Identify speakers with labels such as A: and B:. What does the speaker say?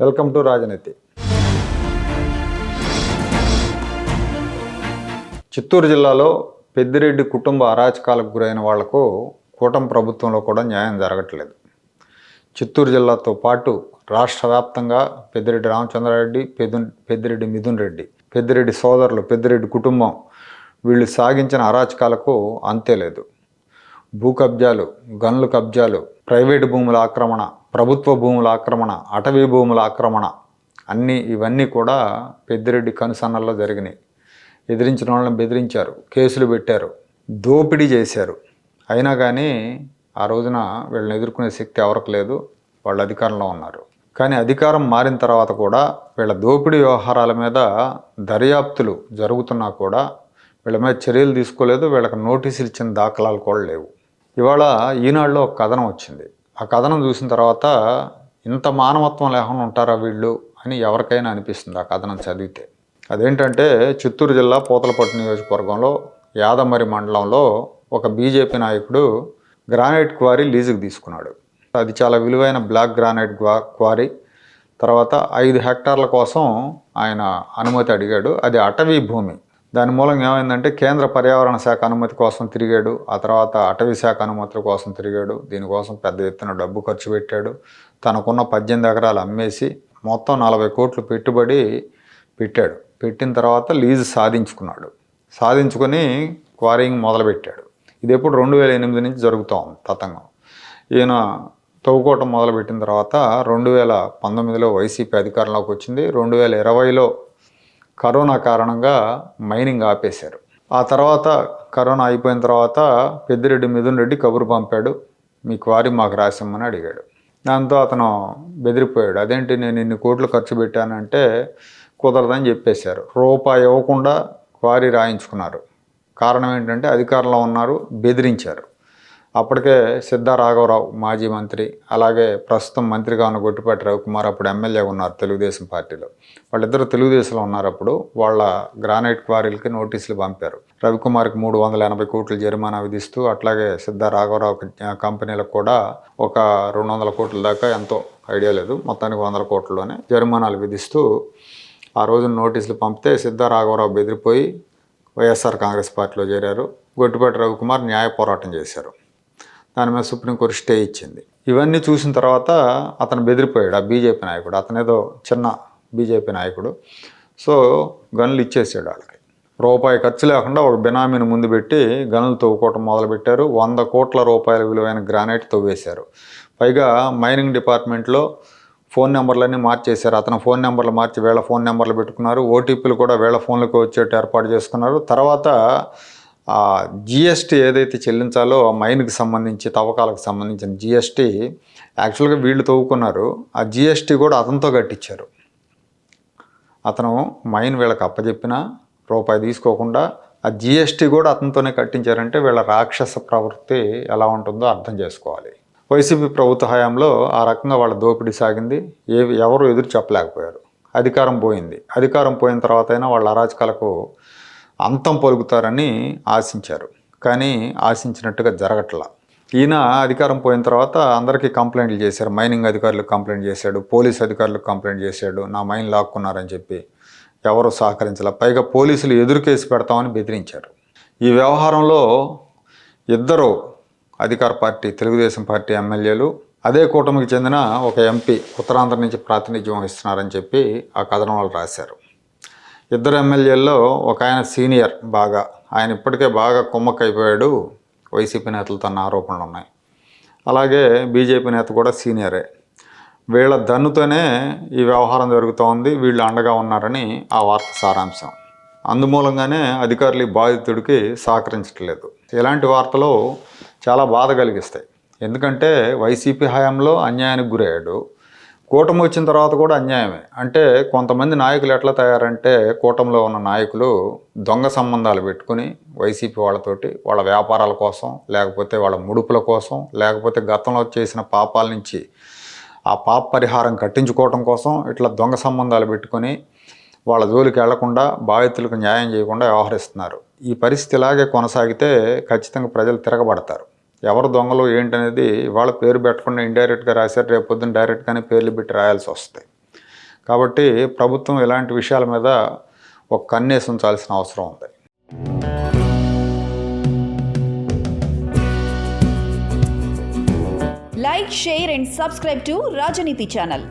A: Welcome to రాజనీతి. చిత్తూరు జిల్లాలో పెద్దిరెడ్డి కుటుంబ అరాచకాలకు గురైన వాళ్ళకు కూటమి ప్రభుత్వంలో కూడా న్యాయం జరగట్లేదు. చిత్తూరు జిల్లాతో పాటు రాష్ట్ర వ్యాప్తంగా పెద్దిరెడ్డి రామచంద్రారెడ్డి పెద్దు పెద్దిరెడ్డి మిథున్ రెడ్డి పెద్దిరెడ్డి సోదరులు పెద్దిరెడ్డి కుటుంబం వీళ్ళు సాగించిన అరాచకాలకు అంతే లేదు. భూ కబ్జాలు గన్లు కబ్జాలు ప్రైవేటు భూముల ఆక్రమణ ప్రభుత్వ భూముల ఆక్రమణ అటవీ భూముల ఆక్రమణ అన్నీ ఇవన్నీ కూడా పెద్దిరెడ్డి కనుసన్నల్లో జరిగినాయి. ఎదిరించిన వాళ్ళని బెదిరించారు కేసులు పెట్టారు దోపిడీ చేశారు. అయినా కానీ ఆ రోజున వీళ్ళని ఎదుర్కొనే శక్తి ఎవరికి లేదు వాళ్ళు అధికారంలో ఉన్నారు. కానీ అధికారం మారిన తర్వాత కూడా వీళ్ళ దోపిడీ వ్యవహారాల మీద దర్యాప్తులు జరుగుతున్నా కూడా వీళ్ళ మీద చర్యలు తీసుకోలేదు వీళ్ళకి నోటీసులు ఇచ్చిన దాఖలాలు కూడా లేవు. ఇవాళ ఈనాడులో ఒక కథనం వచ్చింది. ఆ కథనం చూసిన తర్వాత ఇంత మానవత్వం లేకుండా ఉంటారా వీళ్ళు అని ఎవరికైనా అనిపిస్తుంది ఆ కథనం చదివితే. అదేంటంటే చిత్తూరు జిల్లా పూతలపట్టు నియోజకవర్గంలో యాదమరి మండలంలో ఒక బీజేపీ నాయకుడు గ్రానైట్ క్వారీ లీజుకు తీసుకున్నాడు. అది చాలా విలువైన బ్లాక్ గ్రానైట్ గ్వా క్వారీ. తర్వాత ఐదు హెక్టార్ల కోసం ఆయన అనుమతి అడిగాడు. అది అటవీ భూమి. దాని మూలంగా ఏమైందంటే కేంద్ర పర్యావరణ శాఖ అనుమతి కోసం తిరిగాడు. ఆ తర్వాత అటవీ శాఖ అనుమతుల కోసం తిరిగాడు. దీనికోసం పెద్ద ఎత్తున డబ్బు ఖర్చు పెట్టాడు. తనకున్న పద్దెనిమిది ఎకరాలు అమ్మేసి మొత్తం నలభై కోట్లు పెట్టుబడి పెట్టాడు. పెట్టిన తర్వాత లీజు సాధించుకున్నాడు. సాధించుకొని క్వారింగ్ మొదలుపెట్టాడు. ఇది ఎప్పుడు రెండు వేల ఎనిమిది నుంచి జరుగుతూ ఉంది తతంగం. ఈయన తవ్వుకోవటం మొదలుపెట్టిన తర్వాత రెండు వేల పంతొమ్మిదిలో వైసీపీ అధికారంలోకి వచ్చింది. రెండు వేల ఇరవైలో కరోనా కారణంగా మైనింగ్ ఆపేశారు. ఆ తర్వాత కరోనా అయిపోయిన తర్వాత పెద్దిరెడ్డి మిథున్ రెడ్డి కబురు పంపాడు. మీ క్వారీ మాకు రాసిమ్మని అడిగాడు. దాంతో అతను బెదిరిపోయాడు. అదేంటి నేను ఇన్ని కోట్లు ఖర్చు పెట్టానంటే కుదరదని చెప్పేశారు. రూపాయి ఇవ్వకుండా క్వారీ రాయించుకున్నారు. కారణం ఏంటంటే అధికారంలో ఉన్నారు బెదిరించారు. అప్పటికే సిద్ధా రాఘవరావు మాజీ మంత్రి అలాగే ప్రస్తుతం మంత్రిగా ఉన్న గొట్టిపాటి రవికుమార్ అప్పుడు ఎమ్మెల్యే ఉన్నారు తెలుగుదేశం పార్టీలో. వాళ్ళిద్దరు తెలుగుదేశంలో ఉన్నారు అప్పుడు వాళ్ళ గ్రానైట్ క్వారీలకి నోటీసులు పంపారు. రవికుమార్కి మూడు వందల ఎనభై కోట్లు జరిమానా విధిస్తూ అట్లాగే సిద్ధా రాఘవరావు కంపెనీలకు కూడా ఒక రెండు వందల కోట్ల దాకా ఎంతో ఐడియా లేదు. మొత్తానికి వందల కోట్లలోనే జరిమానాలు విధిస్తూ ఆ రోజున నోటీసులు పంపితే సిద్ధా రాఘవరావు బెదిరిపోయి వైఎస్ఆర్ కాంగ్రెస్ పార్టీలో చేరారు. గొట్టిపాటి రవికుమార్ న్యాయ పోరాటం చేశారు. దాని మీద సుప్రీంకోర్టు స్టే ఇచ్చింది. ఇవన్నీ చూసిన తర్వాత అతను బెదిరిపోయాడు ఆ బీజేపీ నాయకుడు. అతను ఏదో చిన్న బీజేపీ నాయకుడు. సో గనులు ఇచ్చేసాడు వాళ్ళకి. రూపాయి ఖర్చు లేకుండా ఒక బినామీని ముందు పెట్టి గనులు తవ్వుకోవటం మొదలుపెట్టారు. వంద కోట్ల రూపాయల విలువైన గ్రానైట్ తవ్వేశారు. పైగా మైనింగ్ డిపార్ట్మెంట్లో ఫోన్ నెంబర్లన్నీ మార్చేశారు. అతను ఫోన్ నెంబర్లు మార్చి వేళ ఫోన్ నెంబర్లు పెట్టుకున్నారు. ఓటీపీలు కూడా వేళ ఫోన్లకు వచ్చేట్టు ఏర్పాటు చేసుకున్నారు. తర్వాత జిఎస్టీ ఏదైతే చెల్లించాలో ఆ మైన్కి సంబంధించి తవ్వకాలకు సంబంధించిన జిఎస్టీ యాక్చువల్గా వీళ్ళు తవ్వుకున్నారు. ఆ జిఎస్టీ కూడా అతనితో కట్టించారు. అతను మైన్ వీళ్ళకి అప్పచెప్పిన రూపాయి తీసుకోకుండా ఆ జిఎస్టీ కూడా అతనితోనే కట్టించారంటే వీళ్ళ రాక్షస ప్రవృత్తి ఎలా ఉంటుందో అర్థం చేసుకోవాలి. వైసీపీ ప్రభుత్వ హయాంలో ఆ రకంగా వాళ్ళ దోపిడీ సాగింది. ఏ ఎవరు ఎదురు చెప్పలేకపోయారు. అధికారం పోయింది. అధికారం పోయిన తర్వాత అయినా వాళ్ళ అరాచకాలకు అంతం పలుకుతారని ఆశించారు. కానీ ఆశించినట్టుగా జరగట్లా. ఈయన అధికారం పోయిన తర్వాత అందరికీ కంప్లైంట్లు చేశారు. మైనింగ్ అధికారులకు కంప్లైంట్ చేశాడు. పోలీస్ అధికారులకు కంప్లైంట్ చేశాడు. నా మైన్ లాక్కున్నారని చెప్పి ఎవరు సహకరించాల. పైగా పోలీసులు ఎదురు కేసు పెడతామని బెదిరించారు. ఈ వ్యవహారంలో ఇద్దరు అధికార పార్టీ తెలుగుదేశం పార్టీ ఎమ్మెల్యేలు అదే కూటమికి చెందిన ఒక ఎంపీ ఉత్తరాంధ్ర నుంచి ప్రాతినిధ్యం వహిస్తున్నారని చెప్పి ఆ కథనం వాళ్ళు రాశారు. ఇద్దరు ఎమ్మెల్యేల్లో ఒక ఆయన సీనియర్ బాగా. ఆయన ఇప్పటికే బాగా కుమ్మక్కైపోయాడు. వైసీపీ నేతలతో అన్న ఆరోపణలు ఉన్నాయి అలాగే బీజేపీ నేత కూడా సీనియరే. వీళ్ళ దన్నుతోనే ఈ వ్యవహారం జరుగుతోంది. వీళ్ళు అండగా ఉన్నారని ఆ వార్త సారాంశం. అందుమూలంగానే అధికారులు బాధితుడికి సహకరించట్లేదు. ఇలాంటి వార్తలు చాలా బాధ కలిగిస్తాయి. ఎందుకంటే వైసీపీ హయాంలో అన్యాయానికి గురయ్యాడు. కూటమి వచ్చిన తర్వాత కూడా అన్యాయమే. అంటే కొంతమంది నాయకులు ఎట్లా తయారంటే కూటమిలో ఉన్న నాయకులు దొంగ సంబంధాలు పెట్టుకుని వైసీపీ వాళ్ళతోటి వాళ్ళ వ్యాపారాల కోసం లేకపోతే వాళ్ళ ముడుపుల కోసం లేకపోతే గతంలో చేసిన పాపాల నుంచి ఆ పాప పరిహారం కట్టించుకోవటం కోసం ఇట్లా దొంగ సంబంధాలు పెట్టుకొని వాళ్ళ జోలికి వెళ్ళకుండా బాధితులకు న్యాయం చేయకుండా వ్యవహరిస్తున్నారు. ఈ పరిస్థితి ఇలాగే కొనసాగితే ఖచ్చితంగా ప్రజలు తిరగబడతారు. ఎవరు దొంగలు ఏంటనేది వాళ్ళ పేరు పెట్టకుండా ఇండైరెక్ట్గా రాశారు రేపు పొద్దున్న డైరెక్ట్గానే పేర్లు పెట్టి రాయాల్సి వస్తాయి. కాబట్టి ప్రభుత్వం ఇలాంటి విషయాల మీద ఒక కన్నేసి ఉంచాల్సిన అవసరం ఉంది.
B: Like share and subscribe to Rajaneeti channel